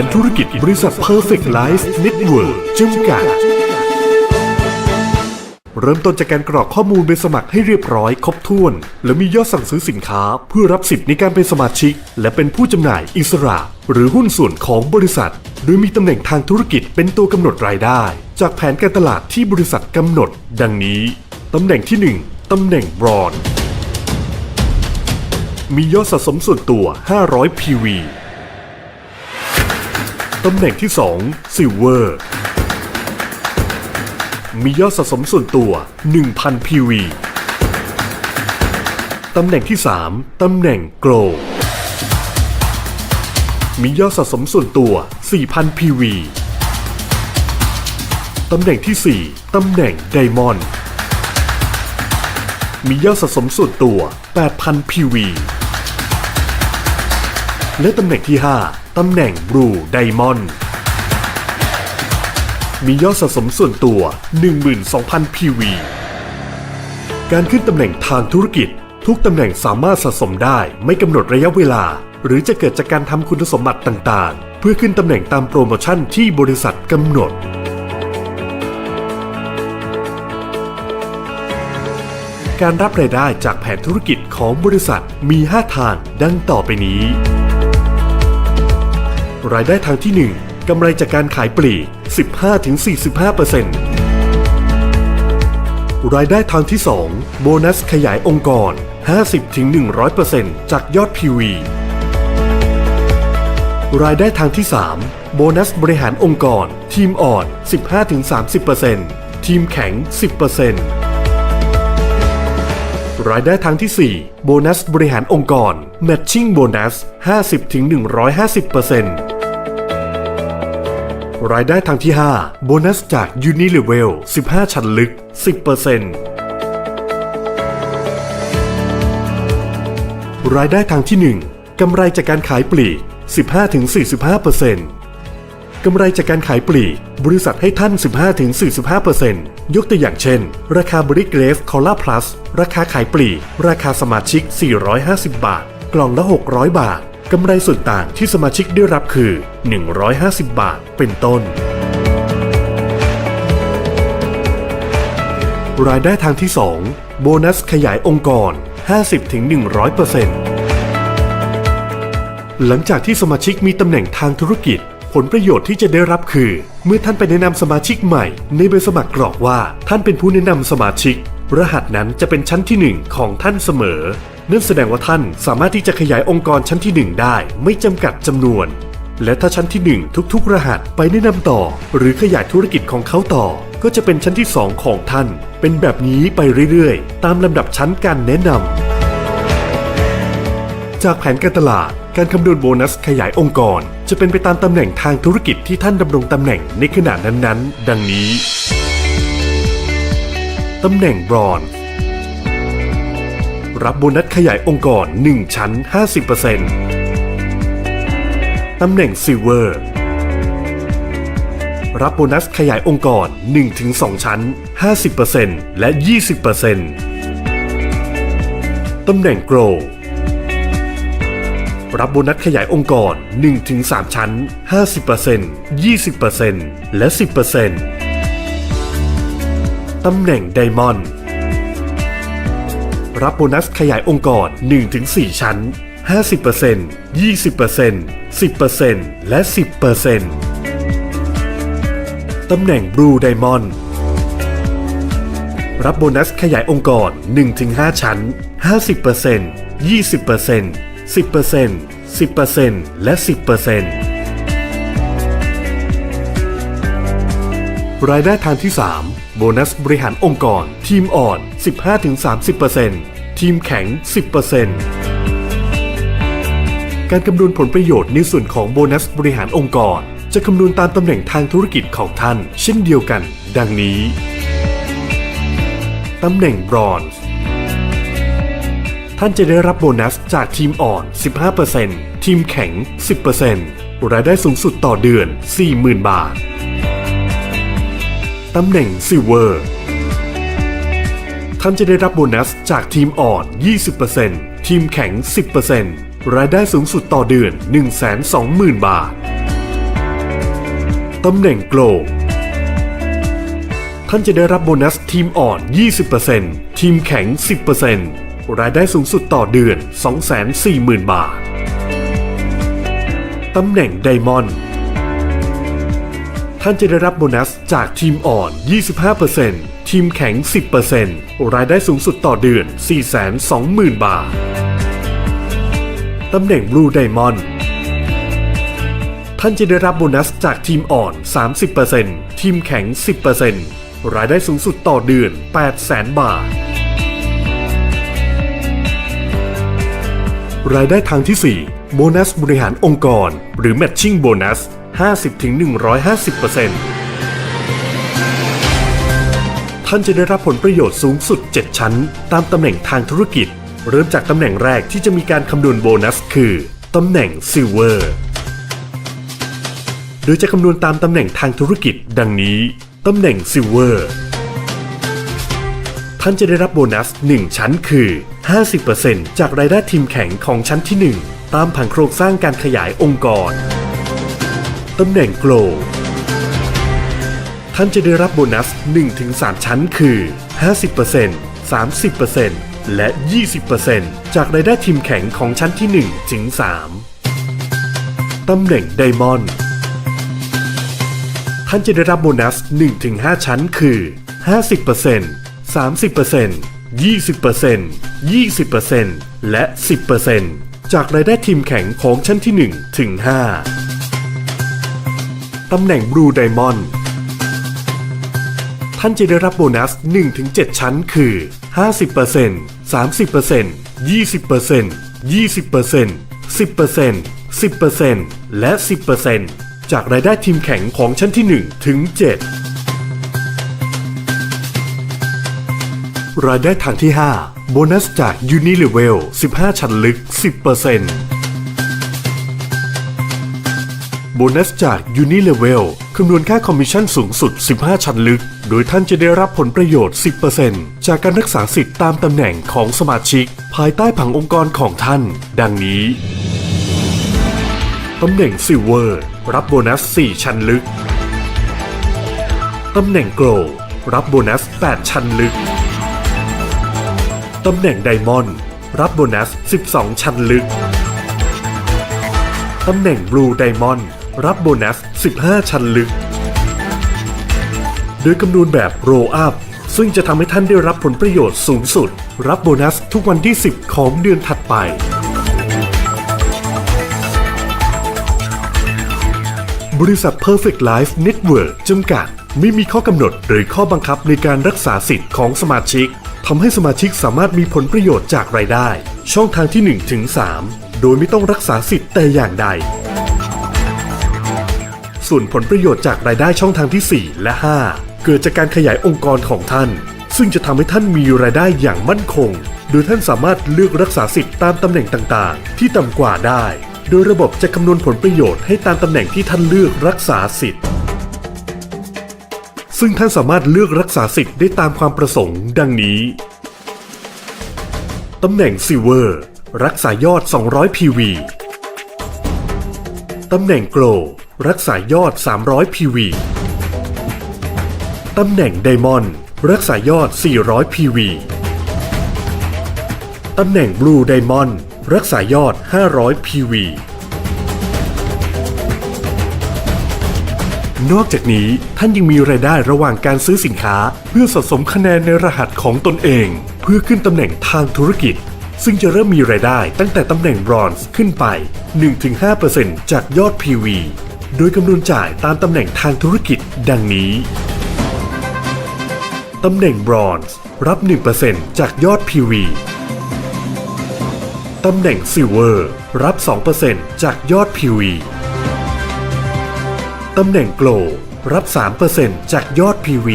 นธุรกิจบริษัท Perfect Life Network จำกัด เริ่มต้นจากการกรอกข้อมูลไปสมัครให้เรียบร้อยครบถ้วน และมียอดสั่งซื้อสินค้า เพื่อรับสิทธิ์ในการเป็นสมาชิก และเป็นผู้จำหน่ายอิสระ หรือหุ้นส่วนของบริษัท โดยมีตำแหน่งทางธุรกิจเป็นตัวกำหนดรายได้ จากแผนการตลาดที่บริษัทกำหนด ดังนี้ตำแหน่งที่ 1ตำแหน่งบรอนมียอดสะสมส่วนตัว 500 PV ตำแหน่งที่2 Silver มียอดสะสมส่วนตัว 1,000 PV ตำแหน่งที่ 3 ตำแหน่ง Grow มียอดสะสมส่วนตัว 4,000 PV ตำแหน่งที่ 4 ตำแหน่ง Diamond มียอดสะสมส่วนตัว 8,000 PV และตำแหน่งที่ 5 ตำแหน่ง Blue Diamond มียอดสะสมส่วนตัว 12,000 PV การขึ้นตำแหน่งทางธุรกิจ ทุกตำแหน่งสามารถสะสมได้ไม่กำหนดระยะเวลา หรือจะเกิดจากการทำคุณสมบัติต่างๆ เพื่อขึ้นตำแหน่งตามโปรโมชั่นที่บริษัทกำหนด การรับรายได้จากแผนธุรกิจของบริษัทมี 5 ทางดังต่อไปนี้ รายได้ทางที่ 1 กำไรจากการขายปลีก 15-45%รายได้ทางที่ 2 โบนัสขยายองค์กร 50-100%จากยอด PV รายได้ทางที่ 3 โบนัสบริหารองค์กร ทีมอ่อน 15-30%ทีมแข็ง 10% รายได้ทางที่ 4 โบนัสบริหารองค์กร Matching โบนัส50-150%รายได้ทางที่ 5 โบนัสจาก Unilevel 15 ชั้นลึก 10%รายได้ทางที่ 1กำไรจากการขายปลีก 15-45% กำไรจากการขายปลีก บริษัทให้ท่าน 15-45%ยกตัวอย่างเช่น ราคาบริกเรฟคอล่าพลัสราคาขายปลีก ราคาสมาชิก 450 บาท กล่องละ 600 บาท กำไรส่วนต่างที่สมาชิกได้รับคือ 150 บาท เป็นต้น รายได้ทางที่ 2 โบนัสขยายองค์กร 50-100%หลังจากที่สมาชิกมีตำแหน่งทางธุรกิจ ผลประโยชน์ที่จะได้รับคือ เมื่อท่านไปแนะนำสมาชิกใหม่ ในใบสมัครกรอกว่าท่านเป็นผู้แนะนำสมาชิก รหัสนั้นจะเป็นชั้นที่ 1 ของท่านเสมอนั่นแสดงว่าท่านสามารถที่จะขยายองค์กรชั้นที่ 1 ได้ ไม่จำกัดจำนวน และถ้าชั้นที่ 1 ทุกๆ รหัสไปแนะนำต่อ หรือขยายธุรกิจของเขาต่อ ก็จะเป็นชั้นที่ 2 ของท่าน เป็นแบบนี้ไปเรื่อยๆ ตามลำดับชั้นการแนะนำจากแผนการตลาด การคำนวณโบนัสขยายองค์กร จะเป็นไปตามตำแหน่งทางธุรกิจที่ท่านดำรงตำแหน่งในขณะนั้นๆ ดังนี้ ตำแหน่งบรอนรับโบนัสขยายองค์กร 1 ชั้น 50%ตำแหน่งซิลเวอร์รับโบนัสขยายองค์กร 1-2 ชั้น 50%และ 20%ตำแหน่งโกล รับโบนัสขยายองค์กร 1-3 ชั้น 50% 20%และ 10%ตำแหน่งไดมอนด์รับโบนัสขยายองค์กร 1-4 ชั้น 50% 20% 10%และ 10%ตำแหน่งบลูไดมอนด์รับโบนัสขยายองค์กร 1-5 ชั้น 50% 20% 10% 10%และ 10%รายได้ทางที่ 3 โบนัสบริหารองค์กร ทีมอ่อน 15-30%ทีมแข็ง 10%การคำนวณผลประโยชน์ในส่วนของโบนัสบริหารองค์กร จะคำนวณตามตำแหน่งทางธุรกิจของท่าน เช่นเดียวกัน ดังนี้ ตำแหน่งบรอนซ์ ท่านจะได้รับโบนัสจากทีมอ่อน 15%ทีมแข็ง 10%รายได้สูงสุดต่อเดือน 40,000 บาท ตำแหน่งซิลเวอร์ ท่านจะได้รับโบนัสจากทีมอ่อน 20%ทีมแข็ง 10%รายได้สูงสุดต่อเดือน 120,000 บาท ตำแหน่งโกลท่านจะได้รับโบนัสทีมอ่อน 20%ทีมแข็ง 10% รายได้สูงสุดต่อเดือน 240,000 บาท ตำแหน่งไดมอนด์ท่านจะได้รับโบนัสจากทีมอ่อน 25%ทีมแข็ง 10%รายได้สูงสุดต่อเดือน 420,000 บาท ตำแหน่งบลูไดมอนด์ท่านจะได้รับโบนัสจากทีมอ่อน 30%ทีมแข็ง 10%รายได้สูงสุดต่อเดือน 800,000 บาท รายได้ทางที่ 4 โบนัสบริหารองค์กร หรือ Matching โบนัส50-150%ท่านจะได้รับผลประโยชน์สูงสุด 7 ชั้น ตามตำแหน่งทางธุรกิจ เริ่มจากตำแหน่งแรกที่จะมีการคำนวณโบนัส คือตำแหน่ง Silver โดยจะคำนวณตามตำแหน่งทางธุรกิจ ดังนี้ ตำแหน่ง Silver ท่านจะได้รับโบนัส 1 ชั้นคือ 50%จากรายได้ทีมแข่งของชั้นที่ 1 ตามผังโครงสร้างการขยายองค์กร ตำแหน่งโกลท่านจะได้รับโบนัส 1-3 ชั้นคือ 50% 30%และ 20%จากรายได้ทีมแข่งของชั้นที่ 1 ถึง 3 ตำแหน่งไดมอนด์ท่านจะได้รับโบนัส 1-5 ชั้นคือ 50% 30% 20% 20%และ 10%จากรายได้ทีมแข่งของชั้นที่ 1 ถึง 5 ตำแหน่งบลูไดมอนด์ท่านจะได้รับโบนัส 1-7 ชั้นคือ 50% 30% 20% 20% 10% 10%และ 10%จากรายได้ทีมแข่งของชั้นที่ 1 ถึง 7 รายได้ทางที่ 5 โบนัสจาก Unilevel 15 ชั้นลึก 10%โบนัสจาก Unilevel คำนวณค่าคอมมิชชั่นสูงสุด 15 ชั้นลึก โดยท่านจะได้รับผลประโยชน์ 10%จากการรักษาสิทธิ์ตามตำแหน่งของสมาชิก ภายใต้ผังองค์กรของท่าน ดังนี้ ตำแหน่ง Silver รับโบนัส 4 ชั้นลึก ตำแหน่ง Gold รับโบนัส 8 ชั้นลึก ตำแหน่งไดมอนด์รับโบนัส 12 ชั้นลึก ตำแหน่งบลูไดมอนด์รับโบนัส 15 ชั้นลึก โดยคำนวณแบบโรอัพซึ่งจะทำให้ท่านได้รับผลประโยชน์สูงสุด รับโบนัสทุกวันที่ 10 ของเดือนถัดไป บริษัท Perfect Life Network จำกัด ไม่มีข้อกำหนดหรือข้อบังคับในการรักษาสิทธิ์ของสมาชิก ทำให้สมาชิกสามารถมีผลประโยชน์จากรายได้ ช่องทางที่1ถึง3โดยไม่ต้องรักษาสิทธิ์แต่อย่างใด ส่วนผลประโยชน์จากรายได้ช่องทางที่ 4 และ 5 เกิดจากการขยายองค์กรของท่าน ซึ่งจะทำให้ท่านมีรายได้อย่างมั่นคง โดยท่านสามารถเลือกรักษาสิทธิ์ตามตำแหน่งต่างๆ ที่ต่ำกว่าได้ โดยระบบจะคำนวณผลประโยชน์ให้ตามตำแหน่งที่ท่านเลือกรักษาสิทธิ์ ซึ่งท่านสามารถเลือกรักษาสิทธิ์ได้ตามความประสงค์ ดังนี้ ตำแหน่ง Silver รักษายอด 200 PV ตำแหน่ง Glow รักษายอด 300 PV ตำแหน่ง Diamond รักษายอด 400 PV ตำแหน่ง Blue Diamond รักษายอด 500 PV นอกจากนี้ท่านยังมีรายได้ระหว่างการซื้อสินค้า เพื่อสะสมคะแนนในรหัสของตนเอง เพื่อขึ้นตำแหน่งทางธุรกิจ ซึ่งจะเริ่มมีรายได้ตั้งแต่ตำแหน่งบรอนซ์ขึ้นไป 1-5%จากยอด PV โดยคำนวณจ่ายตามตำแหน่งทางธุรกิจดังนี้ ตำแหน่งบรอนซ์รับ 1%จากยอด PV ตำแหน่งซิลเวอร์รับ 2%จากยอด PV ตำแหน่งโกลรับ 3%จากยอด PV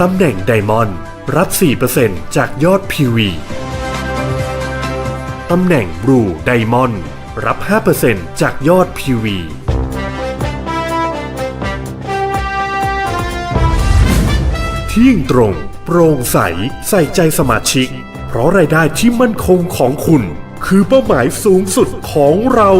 ตำแหน่งไดมอนด์รับ 4%จากยอด PV ตำแหน่งบลูไดมอนด์รับ 5%จากยอด PV เที่ยงตรง โปร่งใส ใส่ใจสมาชิก เพราะรายได้ที่มั่นคงของคุณ คือเป้าหมายสูงสุดของเรา